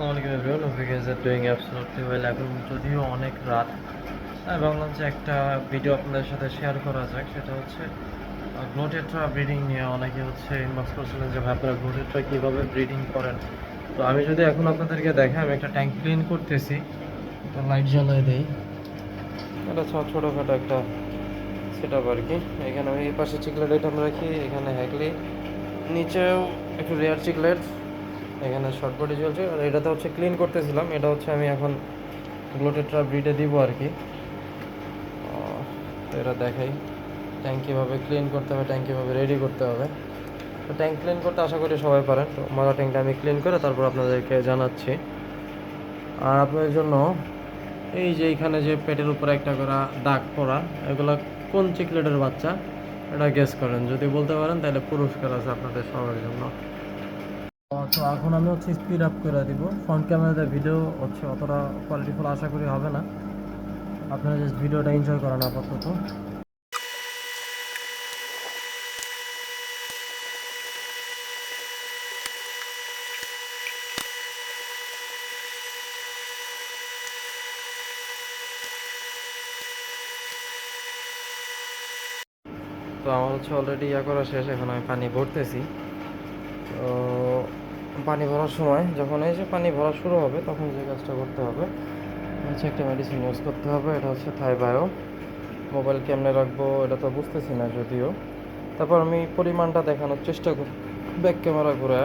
আসসালামু আলাইকুম everyone hope you guys are doing absolutely well এখন যদিও অনেক রাত ভাবলাম যে একটা ভিডিও আপনাদের সাথে শেয়ার করা যাক, সেটা হচ্ছে গ্লোটেট্রা ব্রিডিং নিয়ে অনেকে হচ্ছে ইনবক্স করছিলেন যে, ভাই, আপনারা গ্লোটেট্রা কীভাবে ব্রিডিং করেন? তো আমি যদি এখন আপনাদেরকে দেখাই, আমি একটা ট্যাঙ্ক ক্লিন করতেছি, একটা লাইট জ্বালিয়ে দেই। এটা ছোট ছোটোখাটো একটা সেট আপ আর কি এখানে আমি এই পাশে চিকলেট আইটেম রাখি, এখানে হ্যাকলি নিচেও একটু রেয়ার চিকলেট এখানে শর্ট বডি চলছে। আর এটাতে হচ্ছে ক্লিন করতেছিলাম। এটা হচ্ছে আমি এখন গ্লোটেট্রা ব্রিডে দিব আর কি। তো এটা দেখাই। ট্যাঙ্ক কীভাবে ক্লিন করতে হবে ট্যাঙ্ক কীভাবে রেডি করতে হবে। তো ট্যাঙ্ক ক্লিন করতে আশা করি সবাই পারেন। তো মরা ট্যাঙ্কটা আমি ক্লিন করে তারপর আপনাদেরকে জানাচ্ছি। আর আপনাদের জন্য এই যে এখানে যে পেটের উপরে একটা করা দাগ পড়া, এগুলো কোন চিকলেটের বাচ্চা? এটা গেস করেন। যদি বলতে পারেন, তাহলে পুরস্কার আছে আপনাদের সবার জন্য। তো এখন আমি হচ্ছে স্পিড আপ করে দিব। ফ্রন্ট ক্যামেরাতে ভিডিও হচ্ছে অতটা কোয়ালিটিফুল আশা করি হবে না। আপনারা জাস্ট ভিডিওটা এনজয় করেন আপাতত। তো আমার হচ্ছে অলরেডি ইয়া করা শেষ, এখন আমি পানি ভরতেছি। তো পানি ভরার সময় যখন এই যে পানি ভরা শুরু হবে, তখন যে কাজটা করতে হবে, হচ্ছে একটা মেডিসিন ইউজ করতে হবে, এটা হচ্ছে থাইবায়ো মোবাইল কেমনে রাখব, এটা তো বুঝতেছি না যদিও। তারপর আমি পরিমাণটা দেখানোর চেষ্টা করি। ব্যাক ক্যামেরা ঘুরে।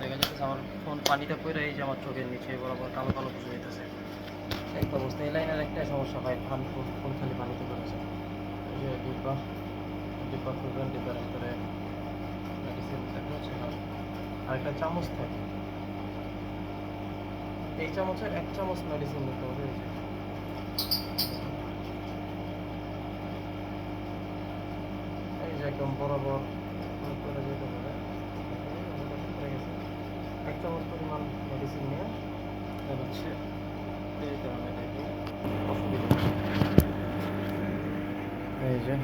দেখা যাচ্ছে আমার ফোন পানিতে পড়ে, এই যে আমার চোখের নিচে বরাবর কালো কালো বুঝে যেতেছে একটা অবস্থা, এই লাইনের একটাই সমস্যা হয় ফান ফোন খালি পানিতে পড়েছে এই যে ডিব্বা ডিব্বা ডিব্বার ভিতরে মেডিসিন যাচ্ছে আরেকটা চামচ থাকে। এই চামচের এক চামচ মেডিসিন নিতে হবে, এই যে। একদম বরাবর যেতে হবে এক চামচ পরিমাণ মেডিসিন নিয়ে হচ্ছে এই কারণে অসুবিধা এই যে।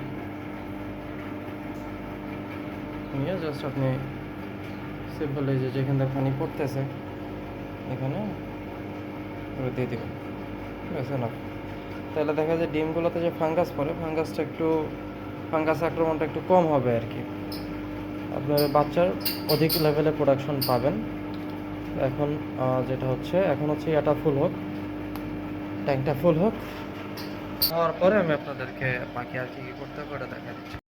নিয়ে জাস্ট আপনি সিম্পল এই যে যেখান থেকে পানি পড়তেছে, এখানে দিয়ে দেবেন। ঠিক আছে, না? তাহলে দেখা যায় ডিমগুলোতে যে ফাঙ্গাস পড়ে, ফাঙ্গাসটা একটু, ফাঙ্গাস আক্রমণটা একটু কম হবে আর কি। আপনার বাচ্চার অধিক লেভেলে প্রোডাকশন পাবেন। এখন যেটা হচ্ছে, এখন হচ্ছে এটা ফুল হোক ট্যাঙ্কটা ফুল হোক হওয়ার পরে আমি আপনাদেরকে বাকি আর কি কি করতে হবে দেখা দিচ্ছি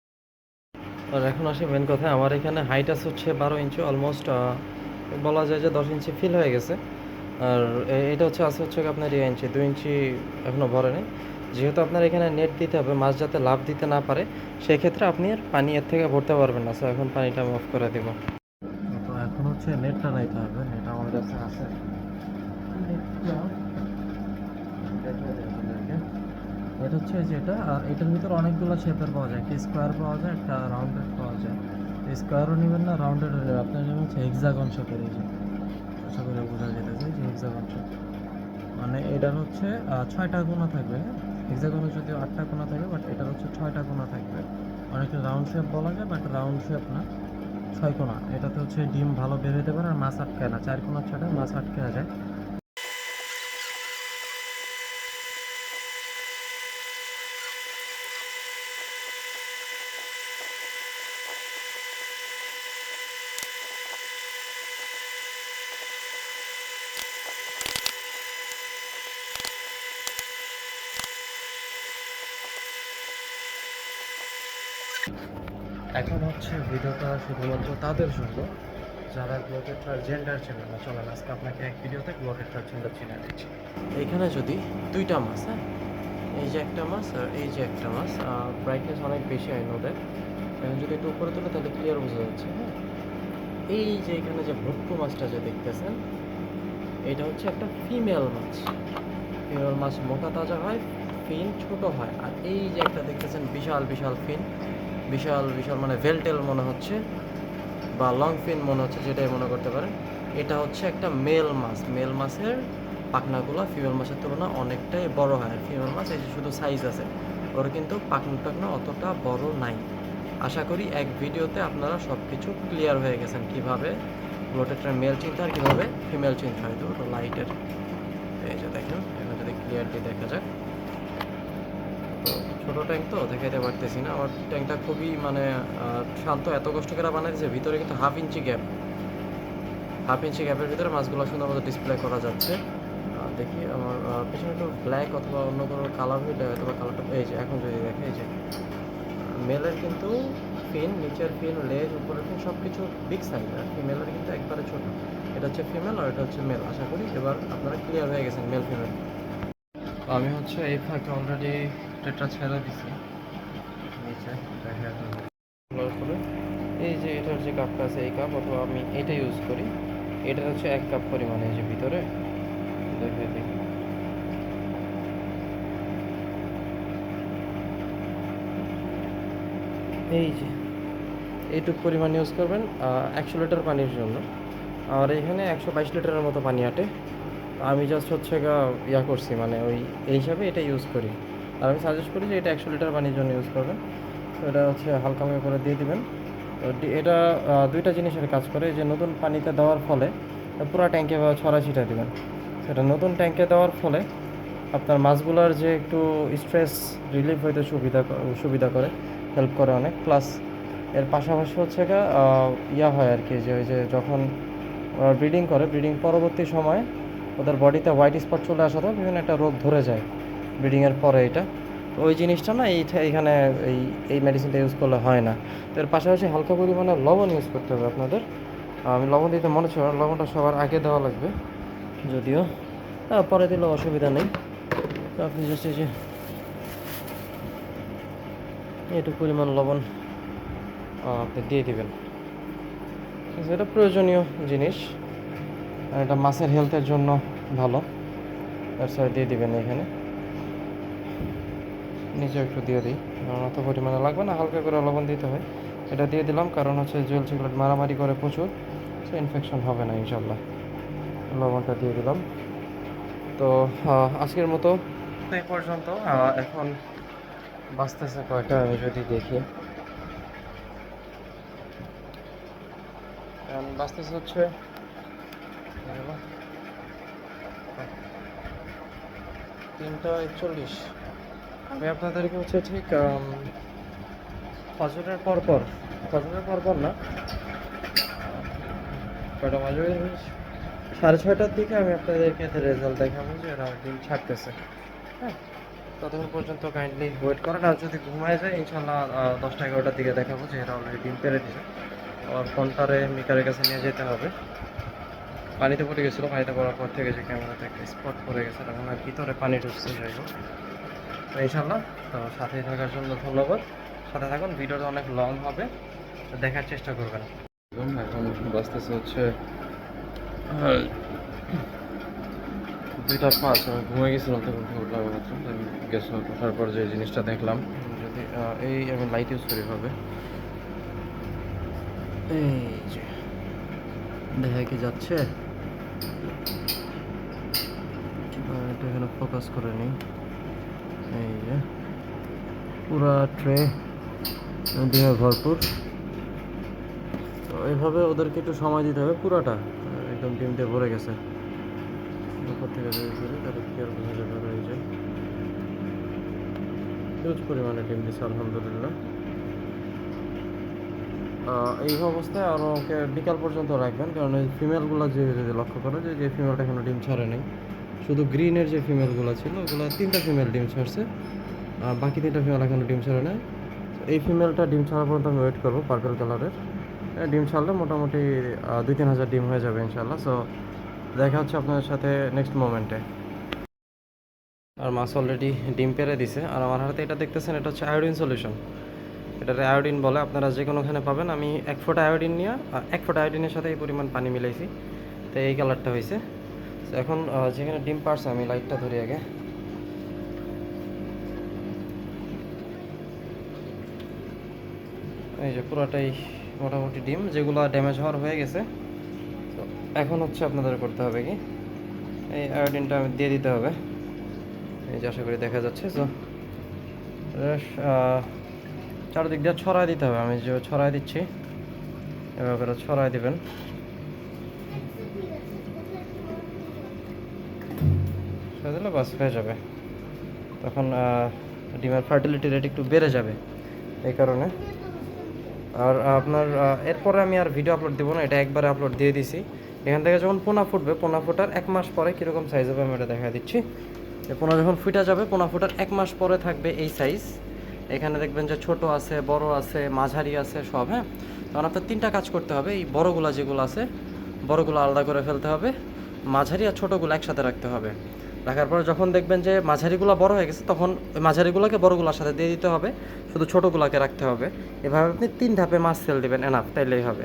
আর এখন আসি মেন কথা আমার এখানে হাইট আছে হচ্ছে বারো ইঞ্চি অলমোস্ট বলা যায় যে দশ ইঞ্চি ফিল হয়ে গেছে। আর এটা হচ্ছে আছে হচ্ছে আপনার ইয়ে ইঞ্চি দুই ইঞ্চি এখনও ভরে নেই। যেহেতু আপনার এখানে নেট দিতে হবে মাছ যাতে লাভ দিতে না পারে সেক্ষেত্রে আপনি আর পানি এর থেকে ভরতে পারবেন না। সো এখন পানিটা আমি অফ করে দেব। তো এখন হচ্ছে নেটটা নিতে হবে নেট আমার কাছে আছে। এটা হচ্ছে যেটা আর এটার ভিতরে অনেকগুলো শেপের পাওয়া যায়। একটা স্কোয়ার পাওয়া যায়, একটা রাউন্ডেড পাওয়া যায়। স্কোয়ারও নেবেন না রাউন্ডেড আপনার যেমন হচ্ছে হেক্সাগন শেপের এই যে, আশা করে বোঝা যেতেছে যে হেক্সাগন শেপ মানে এটার হচ্ছে ছয়টা কোণা থাকবে। হেক্সাগনে যদিও আটটা কোণা থাকে বাট এটার হচ্ছে ছয়টা কোণা থাকবে। অনেকটা রাউন্ড শেপ বলা যায় বাট রাউন্ড শেপ না। ছয় কোণা। এটাতে হচ্ছে ডিম ভালো বের হতে পারে আর মাছ আটকায় না। চার কোণা ছাড়া মাছ আটকে যায়। এখন হচ্ছে ভিডিওটা শুধুমাত্র তাদের জন্য। যারা গ্লোটেট্রার জেন্ডার চেনে না চলেন, আজকে আপনাকে এক ভিডিওতে গ্লোটেট্রার জেন্ডার চিনে দিচ্ছি। এইখানে যদি দুইটা মাছ হ্যাঁ? এই যে একটা মাছ আর এই যে একটা মাছ ব্রাইটনেস অনেক বেশি হয় নদের। এখন যদি একটু উপরে তোলে, তাহলে ক্লিয়ার বোঝা যাচ্ছে হ্যাঁ? এই যে এখানে যে ভুট্টু মাছটা যে দেখতেছেন, এটা হচ্ছে একটা ফিমেল মাছ। ফিমেল মাছ মোটা, তাজা হয় ফিন ছোট হয়। আর এই যে একটা দেখতেছেন, বিশাল বিশাল ফিন বিশাল বিশাল মানে ভেলটেল মনে হচ্ছে বা লং ফিন মনে হচ্ছে যেটাই মনে করতে পারেন। এটা হচ্ছে একটা মেল মাছ মেল মাছের পাখনাগুলো ফিমেল মাছের তুলনায় অনেকটাই বড় হয়। আর ফিমেল মাছ এই শুধু সাইজ আছে, ওর কিন্তু পাখনা টাকনা অতটা বড় নাই। আশা করি এক ভিডিওতে আপনারা সব কিছু ক্লিয়ার হয়ে গেছেন কীভাবে গ্লোটেট্রা মেল চিনতে আর কীভাবে ফিমেল চিনতে হয়। তো লাইটের এই যে দেখেন, এখানে যদি ক্লিয়ারলি দেখা যাক। ছোটো ট্যাঙ্ক তো দেখাইতে পারতেছি না। আমার ট্যাঙ্কটা খুবই মানে শান্ত, এত কষ্ট করে বানাইছে ভিতরে কিন্তু half inch gap half inch গ্যাপের ভিতরে মাছগুলো সুন্দর মতো ডিসপ্লে করা যাচ্ছে। দেখি আমার পেছনে একটু ব্ল্যাক অথবা অন্য কোনো কালার হইলে অথবা কালারটা এই যে, এখন যদি দেখে, এই যে। মেলের কিন্তু ফিন নিচের ফিন লেজ উপরের ফিন সব কিছু বিগ সাইজ আর ফিমেলের কিন্তু একবারে ছোট। এটা হচ্ছে ফিমেল আর এটা হচ্ছে মেল আশা করি এবার আপনারা ক্লিয়ার হয়ে গেছেন মেল ফিমেল আমি হচ্ছে এই ফাঁকে অলরেডি টেটটা ছেড়ে দিছি। নিচে দেখে। এই যে এটার যে কাপটা আছে এই কাপ অথবা আমি এটা ইউজ করি। এটা হচ্ছে এক কাপ পরিমাণে এই যে ভিতরে। দেখে দেখি। এই যে এইটুক পরিমাণ ইউজ করবেন একশো লিটার পানির জন্য। আর এখানে একশো বাইশ লিটারের মতো পানি আটে। আমি জাস্ট হচ্ছে গা ইয়া করছি মানে ওই এই হিসাবে এটা ইউজ করি। আর আমি সাজেস্ট করি যে এটা একশো লিটার পানির জন্য ইউজ করবেন। তো এটা হচ্ছে হালকা ভাবে করে দিয়ে দিবেন। তো এটা দুইটা জিনিসের কাজ করে যে নতুন পানিতে দেওয়ার ফলে পুরো ট্যাঙ্কে ছড়া ছিটা দিবেন। সেটা নতুন ট্যাঙ্কে দেওয়ার ফলে আপনার মাছগুলোর যে একটু স্ট্রেস রিলিফ হইতে সুবিধা সুবিধা করে হেল্প করে অনেক। প্লাস এর পাশাপাশি হচ্ছে ইয়া হয় আর কি যে ওই যে যখন ব্রিডিং করে ব্রিডিং পরবর্তী সময় ওদের বডিতে হোয়াইট স্পট চলে আসাতে বিভিন্ন একটা রোগ ধরে যায়। ব্রিডিংয়ের পরে এটা। ওই জিনিসটা না এইটা এখানে এই এই মেডিসিনটা ইউজ করলে হয় না। এর পাশাপাশি হালকা পরিমাণে লবণ ইউজ করতে হবে আপনাদের। আমি লবণ দিতে মনে না, লবণটা সবার আগে দেওয়া লাগবে। যদিও পরে দিলেও অসুবিধা নেই। তো আপনি জাস্ট এই যে এটুকু পরিমাণ লবণ আপনি দিয়ে দিবেন। এটা প্রয়োজনীয় জিনিস। এটা মাছের হেলথের জন্য ভালো। তার সাথে দিয়ে দিবেন এখানে। নিচে একটু দিয়ে দিই। কারণ অত পরিমাণে লাগবে না, হালকা করে লবণ দিতে হয়। এটা দিয়ে দিলাম, কারণ হচ্ছে জুয়েল সিগারেট মারামারি করে প্রচুর সে ইনফেকশন হবে না ইনশাল্লাহ লবণটা দিয়ে দিলাম। তো আজকের মতো এই পর্যন্ত। এখন বাঁচতেছে কয়টা আমি যদি দেখি। বাঁচতেছে হচ্ছে তিনটা একচল্লিশ। আমি আপনাদেরকে হচ্ছে ঠিক ফজরের পর পর ফজরের পর পর না কয়টা বাজে সাড়ে ছয়টার দিকে আমি আপনাদেরকে রেজাল্ট দেখাবো যে এরা ডিম ছাড়তেছে। হ্যাঁ ততক্ষণ পর্যন্ত কাইন্ডলি ওয়েট করেন। আর যদি ঘুমায় যায় ইনশাল্লাহ দশটা এগারোটার দিকে দেখাবো যে এরা অলরেডি ডিম পেরে দিছে। আবার ফোনটারে মিকারের কাছে নিয়ে যেতে হবে। পানিতে পড়ে গেছিল, পানিতে পড়ার পর থেকে যে ক্যামেরাতে একটা স্পট পড়ে গেছে, তখন আর ভিতরে পানি ঢুকছে, যাই হোক। তো ইনশাল্লাহ তো সাথে থাকার জন্য ধন্যবাদ। সাথে থাকুন ভিডিওটা অনেক লং হবে। তো দেখার চেষ্টা করবেন। এখন বাঁচতেছে হচ্ছে দুইটা পাঁচ আমি ঘুমিয়ে গেছিলাম তখন উঠলাম মাত্র। গেছিলাম ওঠার পর যে জিনিসটা দেখলাম যদি এই আমি লাইট ইউজ করি হবে এই যে দেখা কি যাচ্ছে? এখানে ফোকাস করে নিই। এই যে পুরা ট্রে, ডিমে ভরপুর। তো এইভাবে ওদেরকে একটু সময় দিতে হবে পুরাটা। একদম ডিম দিয়ে ভরে গেছে। উপর থেকে যদি করি, তাহলে কি আর বোঝা যাবে আর এই যে হিউজ পরিমাণে ডিম দিচ্ছে আলহামদুলিল্লাহ। এই অবস্থায় আরও ওকে বিকাল পর্যন্ত রাখবেন, কারণ এই ফিমেলগুলো যে যদি লক্ষ্য করে যে ফিমেলটা এখনও ডিম ছাড়ে নেই। শুধু গ্রিনের যে ফিমেলগুলো ছিল, ওগুলো তিনটা ফিমেল ডিম ছাড়ছে, আর বাকি তিনটা ফিমেল এখনও ডিম ছাড়ে তো এই ফিমেলটা ডিম ছাড়া পর্যন্ত আমি ওয়েট করব পার্পেল কালারের ডিম ছাড়লে মোটামুটি দুই তিন হাজার ডিম হয়ে যাবে ইনশাল্লাহ সো দেখা হচ্ছে আপনাদের সাথে নেক্সট মোমেন্টে আর মাছ অলরেডি ডিম পেরে দিছে। আর আমার হাতে এটা দেখতেছেন, এটা হচ্ছে আয়োডিন সলিউশন এটাতে আয়োডিন বলে, আপনারা যে কোনোখানে পাবেন। আমি এক ফোঁটা আয়োডিন নিয়ে এক ফোঁটা আয়োডিনের সাথে এই পরিমাণ পানি মিলাইছি। তো এই কালারটা হয়েছে তো এখন যেখানে ডিম পারছে আমি লাইটটা ধরি আগে। এই যে পুরোটাই মোটামুটি ডিম, যেগুলো ড্যামেজ হওয়ার হয়ে গেছে। তো এখন হচ্ছে আপনাদের করতে হবে কি? এই আয়োডিনটা আমি দিয়ে দিতে হবে। এই যে আশা করি দেখা যাচ্ছে। তো চারদিক দিয়ে ছড়াই দিতে হবে। আমি যে ছড়াই দিচ্ছি, এভাবে ছড়াই দিবেন। ছেড়ে দিলে বাস হয়ে যাবে। তখন ডিমের ফার্টিলিটি রেট একটু বেড়ে যাবে। এই কারণে। আর আপনার এরপরে আমি আর ভিডিও আপলোড দেবো না, এটা একবারে আপলোড দিয়ে দিছি। এখান থেকে যখন পোনা ফুটবে, পোনা ফুটার এক মাস পরে কীরকম সাইজ হবে আমি এটা দেখা দিচ্ছি। পোনা যখন ফুটা যাবে, পোনা ফুটার এক মাস পরে থাকবে এই সাইজ এখানে দেখবেন যে ছোট আছে, বড় আছে, মাঝারি আছে, সব হ্যাঁ? তখন আপনার তিনটা কাজ করতে হবে, এই বড়গুলা যেগুলো আছে, বড়গুলো আলাদা করে ফেলতে হবে। মাঝারি আর ছোটোগুলো একসাথে রাখতে হবে। রাখার পরে যখন দেখবেন যে মাঝারিগুলো বড় হয়ে গেছে, তখন ওই মাঝারিগুলোকে বড়গুলোর সাথে দিয়ে দিতে হবে। শুধু ছোটোগুলোকে রাখতে হবে। এভাবে আপনি তিন ধাপে মাছ সেল দেবেন এনাফ তাইলেই হবে।